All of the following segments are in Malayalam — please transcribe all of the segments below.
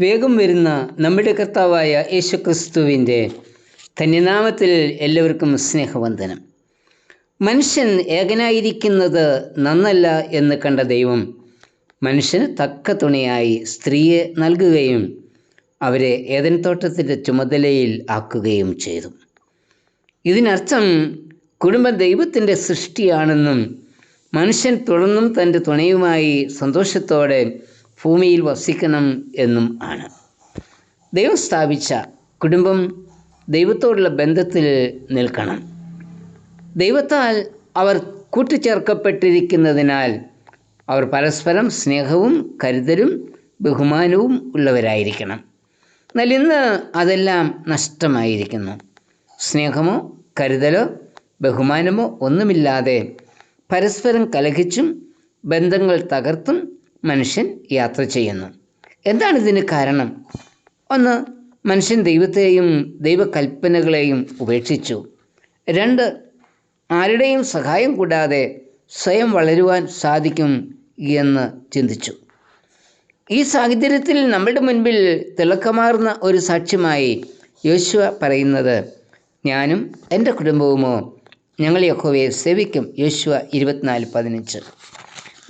വേഗം വരുന്ന നമ്മുടെ കർത്താവായ യേശുക്രിസ്തുവിന്റെ ധന്യനാമത്തിൽ എല്ലാവർക്കും സ്നേഹവന്ദനം. മനുഷ്യൻ ഏകനായിരിക്കുന്നത് നന്നല്ല എന്ന് കണ്ട ദൈവം മനുഷ്യന് തക്ക തുണയായി സ്ത്രീയെ നൽകുകയും അവരെ ഏതൻ തോട്ടത്തിന്റെ ചുമതലയിൽ ആക്കുകയും ചെയ്തു. ഇതിനർത്ഥം കുടുംബ ദൈവത്തിന്റെ സൃഷ്ടിയാണെന്നും മനുഷ്യൻ തുടർന്നും തന്റെ തുണയുമായി സന്തോഷത്തോടെ ഭൂമിയിൽ വസിക്കണം എന്നും ആണ്. ദൈവം സ്ഥാപിച്ച കുടുംബം ദൈവത്തോടുള്ള ബന്ധത്തിൽ നിൽക്കണം. ദൈവത്താൽ അവർ കൂട്ടിച്ചേർക്കപ്പെട്ടിരിക്കുന്നതിനാൽ അവർ പരസ്പരം സ്നേഹവും കരുതലും ബഹുമാനവും ഉള്ളവരായിരിക്കണം. എന്നാൽ ഇന്ന് അതെല്ലാം നഷ്ടമായിരിക്കുന്നു. സ്നേഹമോ കരുതലോ ബഹുമാനമോ ഒന്നുമില്ലാതെ പരസ്പരം കലഹിച്ചും ബന്ധങ്ങൾ തകർത്തും മനുഷ്യൻ യാത്ര ചെയ്യുന്നു. എന്താണ് ഇതിന് കാരണം? ഒന്ന് മനുഷ്യൻ ദൈവത്തെയും ദൈവകൽപ്പനകളെയും ഉപേക്ഷിച്ചു. രണ്ട് ആരുടെയും സഹായം കൂടാതെ സ്വയം വളരുവാൻ സാധിക്കും എന്ന് ചിന്തിച്ചു. ഈ സാഹചര്യത്തിൽ നമ്മുടെ മുൻപിൽ തിളക്കമാർന്ന ഒരു സാക്ഷ്യമായി യോശുവ പറയുന്നത് ഞാനും എന്റെ കുടുംബവുമോ ഞങ്ങൾ യഹോവയെ സേവിക്കും. യോശുവ ഇരുപത്തിനാല് പതിനഞ്ച്.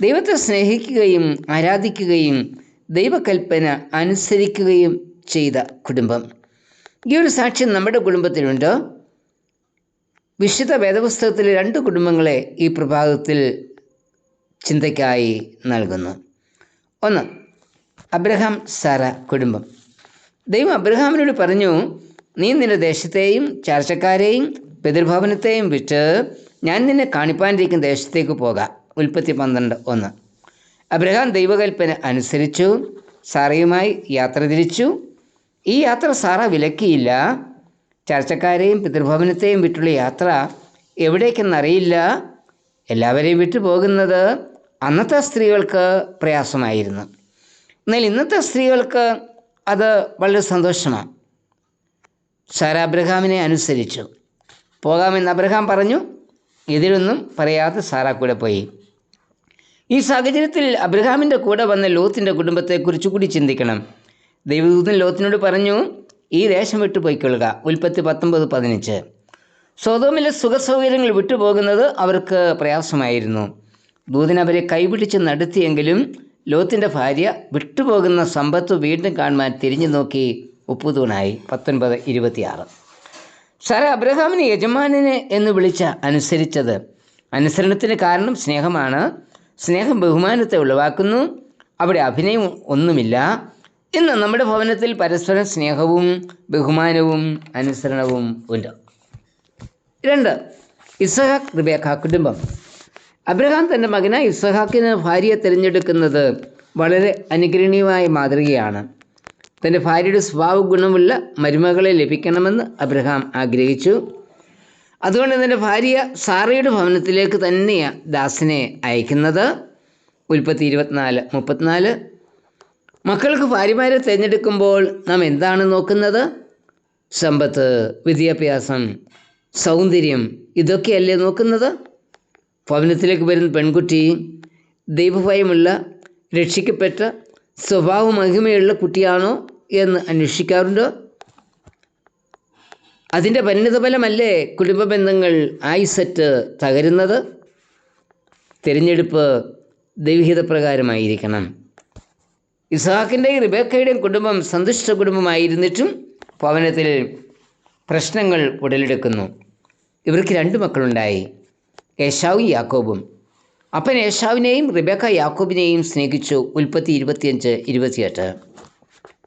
ദൈവത്തെ സ്നേഹിക്കുകയും ആരാധിക്കുകയും ദൈവകൽപ്പന അനുസരിക്കുകയും ചെയ്ത കുടുംബം. ഈ ഒരു സാക്ഷ്യം നമ്മുടെ കുടുംബത്തിലുണ്ട്. വിശുദ്ധ വേദപുസ്തകത്തിലെ രണ്ട് കുടുംബങ്ങളെ ഈ പ്രഭാതത്തിൽ ചിന്തയ്ക്കായി നൽകുന്നു. ഒന്ന് അബ്രഹാം സാറ കുടുംബം. ദൈവം അബ്രഹാമിനോട് പറഞ്ഞു നീ നിന്റെ ദേശത്തെയും ചാർച്ചക്കാരെയും പിതൃഭവനത്തെയും വിട്ട് ഞാൻ നിന്നെ കാണിപ്പാനിരിക്കുന്ന ദേശത്തേക്ക് പോകാം. ഉൽപ്പത്തി പന്ത്രണ്ട് ഒന്ന്. അബ്രഹാം ദൈവകൽപ്പന അനുസരിച്ചു സാറയുമായി യാത്ര തിരിച്ചു. ഈ യാത്ര സാറ വിലക്കിയില്ല. ചർച്ചക്കാരെയും പിതൃഭവനത്തെയും വിട്ടുള്ള യാത്ര എവിടേക്കെന്നറിയില്ല. എല്ലാവരെയും വിട്ടു പോകുന്നത് അന്നത്തെ സ്ത്രീകൾക്ക് പ്രയാസമായിരുന്നു. എന്നാൽ ഇന്നത്തെ സ്ത്രീകൾക്ക് അത് വളരെ സന്തോഷമാണ്. സാര അബ്രഹാമിനെ അനുസരിച്ചു. പോകാമെന്ന് അബ്രഹാം പറഞ്ഞു. ഇതിലൊന്നും പറയാതെ സാറ കൂടെ പോയി. ഈ സാഹചര്യത്തിൽ അബ്രഹാമിന്റെ കൂടെ വന്ന ലോത്തിന്റെ കുടുംബത്തെക്കുറിച്ച് കൂടി ചിന്തിക്കണം. ദൈവദൂതൻ ലോത്തിനോട് പറഞ്ഞു ഈ ദേശം വിട്ടു പോയിക്കൊള്ളുക. ഉൽപ്പത്തി പത്തൊമ്പത് പതിനഞ്ച്. സ്വതോമിലെ സുഖസൗകര്യങ്ങൾ വിട്ടുപോകുന്നത് അവർക്ക് പ്രയാസമായിരുന്നു. ദൂതൻ അവരെ കൈപിടിച്ച് നടത്തിയെങ്കിലും ലോത്തിന്റെ ഭാര്യ വിട്ടുപോകുന്ന സമ്പത്ത് വീണ്ടും കാണുവാൻ തിരിഞ്ഞു നോക്കി ഉപ്പുതൂണായി. പത്തൊൻപത് ഇരുപത്തിയാറ്. സാറ അബ്രഹാമിനെ യജമാനനെ എന്ന് വിളിച്ച അനുസരിച്ചത്. അനുസരണത്തിന് കാരണം സ്നേഹമാണ്. സ്നേഹം ബഹുമാനത്തെ ഉളവാക്കുന്നു. അവിടെ അഭിനയം ഒന്നുമില്ല. ഇന്ന് നമ്മുടെ ഭവനത്തിൽ പരസ്പരം സ്നേഹവും ബഹുമാനവും അനുസരണവും ഉണ്ട്. രണ്ട് ഇസഹാക്ക് റിബേഖ കുടുംബം. അബ്രഹാം തന്റെ മകനായ ഇസഹാക്കിന് ഭാര്യയെ തിരഞ്ഞെടുക്കുന്നത് വളരെ അനുകരണീയമായ മാതൃകയാണ്. തന്റെ ഭാര്യയുടെ സ്വഭാവ ഗുണമുള്ള മരുമകളെ ലഭിക്കണമെന്ന് അബ്രഹാം ആഗ്രഹിച്ചു. അതുകൊണ്ട് തന്റെ ഭാര്യ സാറയുടെ ഭവനത്തിലേക്ക് തന്നെയാണ് ദാസിനെ അയക്കുന്നത്. ഉൽപ്പത്തി ഇരുപത്തിനാല് മുപ്പത്തിനാല്. മക്കൾക്ക് ഭാര്യമാരെ തിരഞ്ഞെടുക്കുമ്പോൾ നാം എന്താണ് നോക്കുന്നത്? സമ്പത്ത് വിദ്യാഭ്യാസം സൗന്ദര്യം ഇതൊക്കെയല്ലേ നോക്കുന്നത്? ഭവനത്തിലേക്ക് വരുന്ന പെൺകുട്ടി ദൈവഭയമുള്ള രക്ഷിക്കപ്പെട്ട സ്വഭാവ മഹിമയുള്ള കുട്ടിയാണോ എന്ന് അന്വേഷിക്കാറുണ്ടോ? അതിന്റെ പരിണിതഫലമല്ലേ കുടുംബ ബന്ധങ്ങൾ ആയിസറ്റ് തകരുന്നത്? തിരഞ്ഞെടുപ്പ് ദൈവഹിത പ്രകാരമായിരിക്കണം ഇസാഖിന്റെയും റിബേക്കയുടെയും കുടുംബം സന്തുഷ്ട കുടുംബമായിരുന്നിട്ടും ഭവനത്തിൽ പ്രശ്നങ്ങൾ ഉടലെടുക്കുന്നു. ഇവർക്ക് രണ്ട് മക്കളുണ്ടായി യേശാവും യാക്കോബും. അപ്പൻ യേശാവിനെയും റിബേക്ക യാക്കോബിനെയും സ്നേഹിച്ചു. ഉൽപ്പത്തി ഇരുപത്തിയഞ്ച് ഇരുപത്തിയെട്ട്.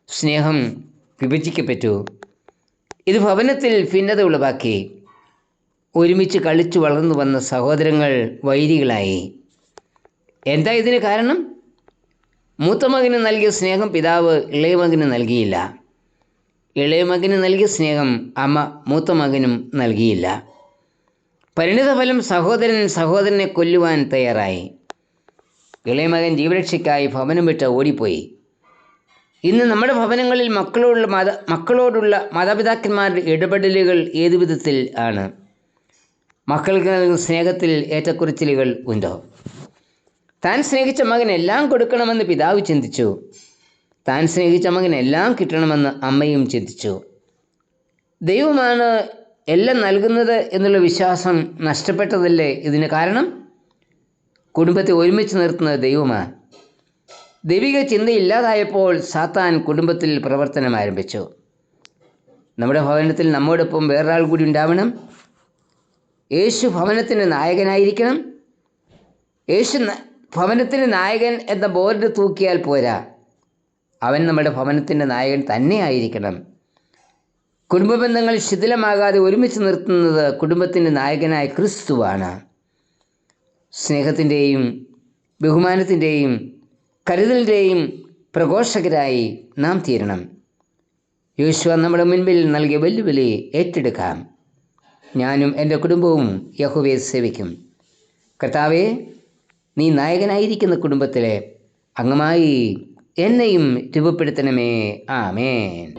സ്നേഹം വിഭജിക്കപ്പെട്ടു. ഇത് ഭവനത്തിൽ ഭിന്നത ഉളവാക്കി. ഒരുമിച്ച് കളിച്ചു വളർന്നു വന്ന സഹോദരങ്ങൾ വൈരികളായി. എന്താ ഇതിന് കാരണം? മൂത്ത മകന് നൽകിയ സ്നേഹം പിതാവ് ഇളയ മകന് നൽകിയില്ല. ഇളയ മകന് നൽകിയ സ്നേഹം അമ്മ മൂത്ത മകനും നൽകിയില്ല. പരിണിതഫലം സഹോദരൻ സഹോദരനെ കൊല്ലുവാൻ തയ്യാറായി. ഇളയമകൻ ജീവരക്ഷയ്ക്കായി ഭവനം വിട്ട് ഓടിപ്പോയി. ഇന്ന് നമ്മുടെ ഭവനങ്ങളിൽ മക്കളോടുള്ള മാത മക്കളോടുള്ള മാതാപിതാക്കന്മാരുടെ ഇടപെടലുകൾ ഏതു വിധത്തിൽ ആണ്? മക്കൾക്ക് നൽകുന്ന സ്നേഹത്തിൽ ഏറ്റക്കുറിച്ചിലുകൾ ഉണ്ടോ? താൻ സ്നേഹിച്ച മകൻ എല്ലാം കൊടുക്കണമെന്ന് പിതാവ് ചിന്തിച്ചു. താൻ സ്നേഹിച്ച മകൻ എല്ലാം കിട്ടണമെന്ന് അമ്മയും ചിന്തിച്ചു. ദൈവമാണ് എല്ലാം നൽകുന്നത് എന്നുള്ള വിശ്വാസം നഷ്ടപ്പെട്ടതല്ലേ ഇതിന് കാരണം? കുടുംബത്തെ ഒരുമിച്ച് നിർത്തുന്നത് ദൈവമാണ്. ദൈവിക ചിന്ത ഇല്ലാതായപ്പോൾ സാത്താൻ കുടുംബത്തിൽ പ്രവർത്തനം ആരംഭിച്ചു. നമ്മുടെ ഭവനത്തിൽ നമ്മോടൊപ്പം വേറൊരാൾ കൂടി ഉണ്ടാവണം. യേശു ഭവനത്തിന് നായകനായിരിക്കണം. യേശു ഭവനത്തിന് നായകൻ എന്ന ബോർഡ് തൂക്കിയാൽ പോരാ. അവൻ നമ്മുടെ ഭവനത്തിന്റെ നായകൻ തന്നെ ആയിരിക്കണം. കുടുംബ ബന്ധങ്ങൾ ശിഥിലമാകാതെ ഒരുമിച്ച് നിർത്തുന്നത് കുടുംബത്തിന്റെ നായകനായ ക്രിസ്തുവാണ്. സ്നേഹത്തിന്റെയും ബഹുമാനത്തിന്റെയും കരുതലിന്റെയും പ്രഘോഷകരായി നാം തീരണം. യോശുവ നമ്മുടെ മുൻപിൽ നൽകിയ വെല്ലുവിളി ഏറ്റെടുക്കാം. ഞാനും എന്റെ കുടുംബവും യഹോവയെ സേവിക്കും. കർത്താവെ നീ നായകനായിരിക്കുന്ന കുടുംബത്തിലെ അംഗമായി എന്നെയും രൂപപ്പെടുത്തണമേ. ആമേൻ.